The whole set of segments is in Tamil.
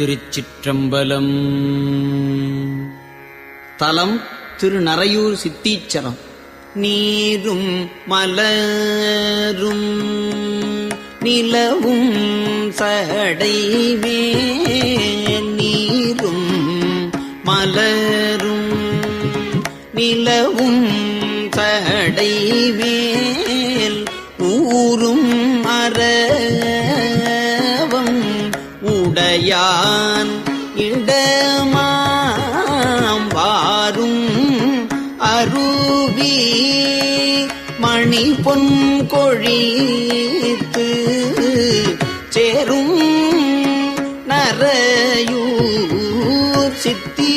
திருச்சிற்றம்பலம். தலம் திருநறையூர் சித்தீச்சரம். நீரும் மலரும் நிலவும் சடைமே நீரும் மலரும் நிலவும் சடைமேல் ஊரும் அற உடையான் இடமாம் வாரும் அருவி மணி பொன் கொழித்து சேரும் நரையூர் சித்தி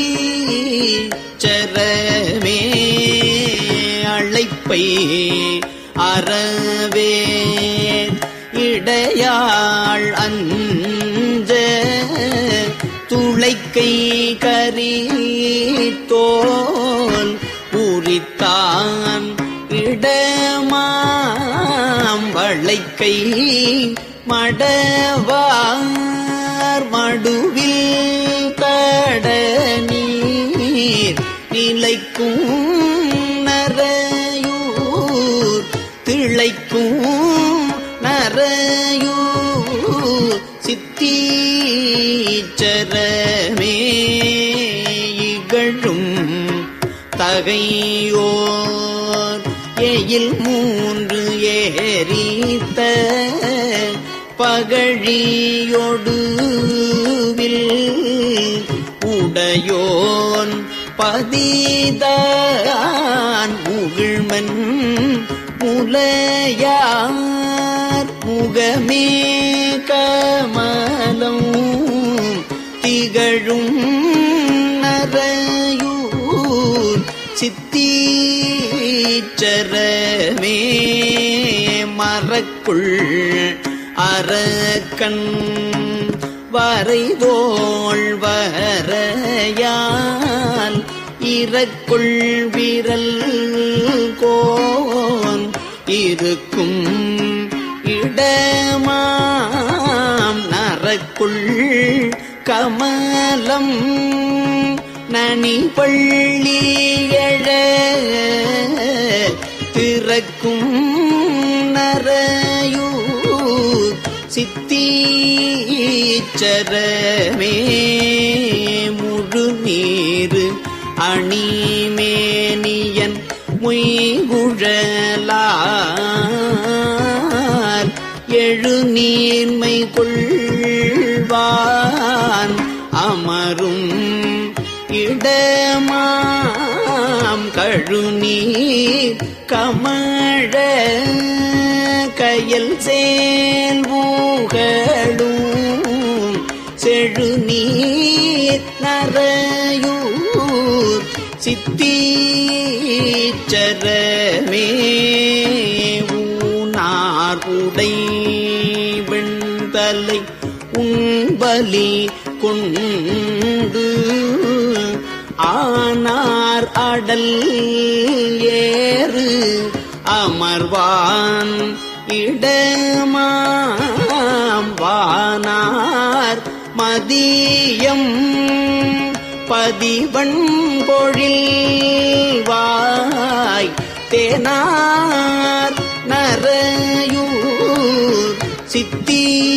சரமே அழைப்பை அறவே இடையா துளைக்கை கரி தோல் பூரித்தான் இடமாம் வளைக்கை மடவார் மடுவில் தட நீர் நிலைக்கும் தகையோர் எயில் மூன்று ஏறித்த பகழியொடுவில் உடையோன் பதிதான் முகிழ்மன் முலையார் முகமே கமலம் திகழும் நரையூர் சித்தீச்சரமே மரக்குள் அரக்கண் வரைதோள் வரையால் இறக்குள் விரல் கோன் இருக்கும் இடமாம். நரக்குள் கமலம் நனி பள்ளி திறக்கும் நரையூர் சித்தீச்சரமே. முழு நீரு அணிமேனியன் மொய்குழலார். எழு நீர்மை கொள்வான் அமரும் இடமாம் கழுநீர் கமழ கயல் சேல்வூகளும் செழுநீர் நரையூர் சித்தீச்சரமே ஊனார் உடை வெண்தலை உண்பலி கொண்டு ஆனார் அடல் ஏறு அமர்வான் இடமாம் வானார் மதியம் பதிவன் பொழில் வாய் தேனார் நரையூர் சித்தீச்சரமே.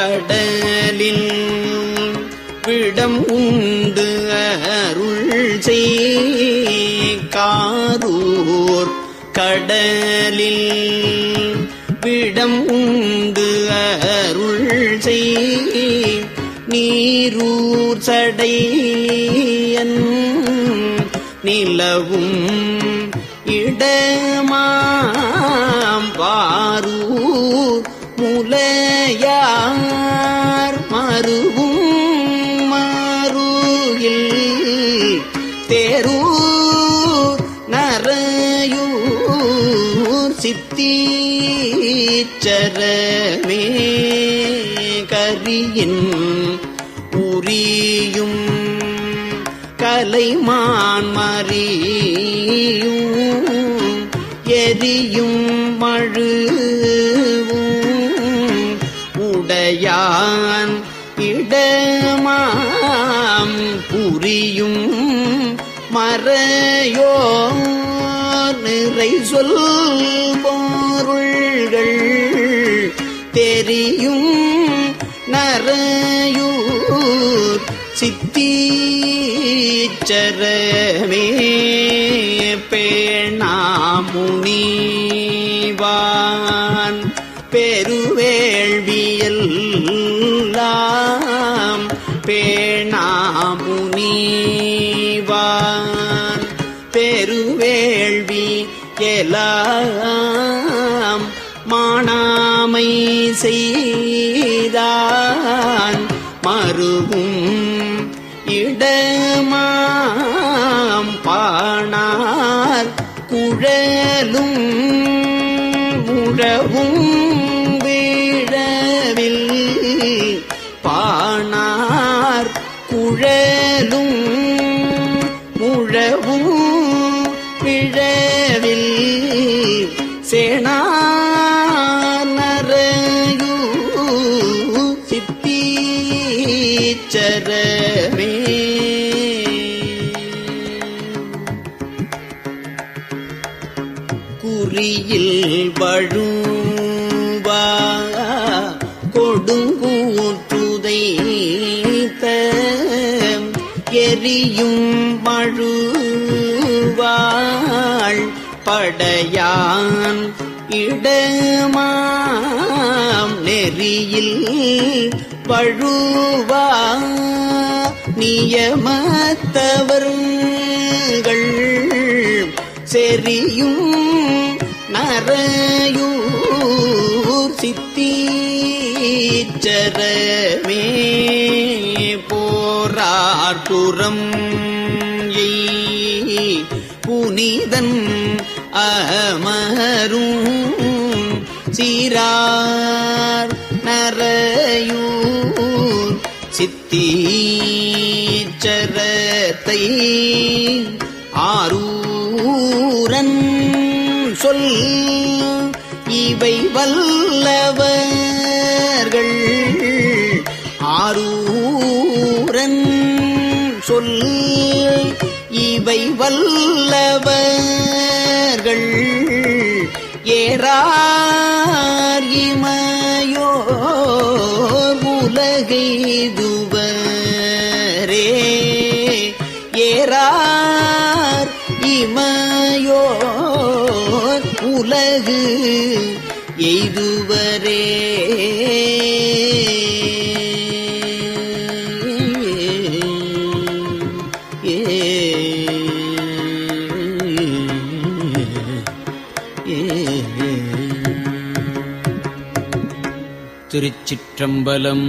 கடலில் விடம் உண்டு அருள் செய்காரூர் கடலில் விடம் உண்டு அருள் செய் நீரூர் சடையன். நிலவும் இட சித்தீச்சரமே கரியின் உரியும் கலைமான் மறியும் எரியும் மழுவும் உடையான் இடமாம் புரியும் மறையோ நிறை சொல் தெரியும் நரையூர் சித்தீச்சரமே பேணாமுனிவான் பெருவேள்வியல் பேணாமுனிவான் பெருவேள்வி எல்லாம் செய்தான் மறுவும் இடமா சித்தீச்சரமே குறியில் வழும்பா கொடுங்கூற்றுதைத்த எரியும் மழுவாள் படையான் இடமாம் நெறியில் வழுவா நியமத்தவருங்கள் செறியும் நரையூர் சித்தீச்சரமே போரார் புனிதன் அமரும் சீரார் நரையூர் தீச்சரத்தை ஆரூரன் சொல் இவை வல்லவர்கள். ஆரூரன் சொல் இவை வல்லவர்கள். ஏறார் இமையோ உலகெய்துவரே ஏறார் உலகு எய்துவரே. திருச்சிற்றம்பலம்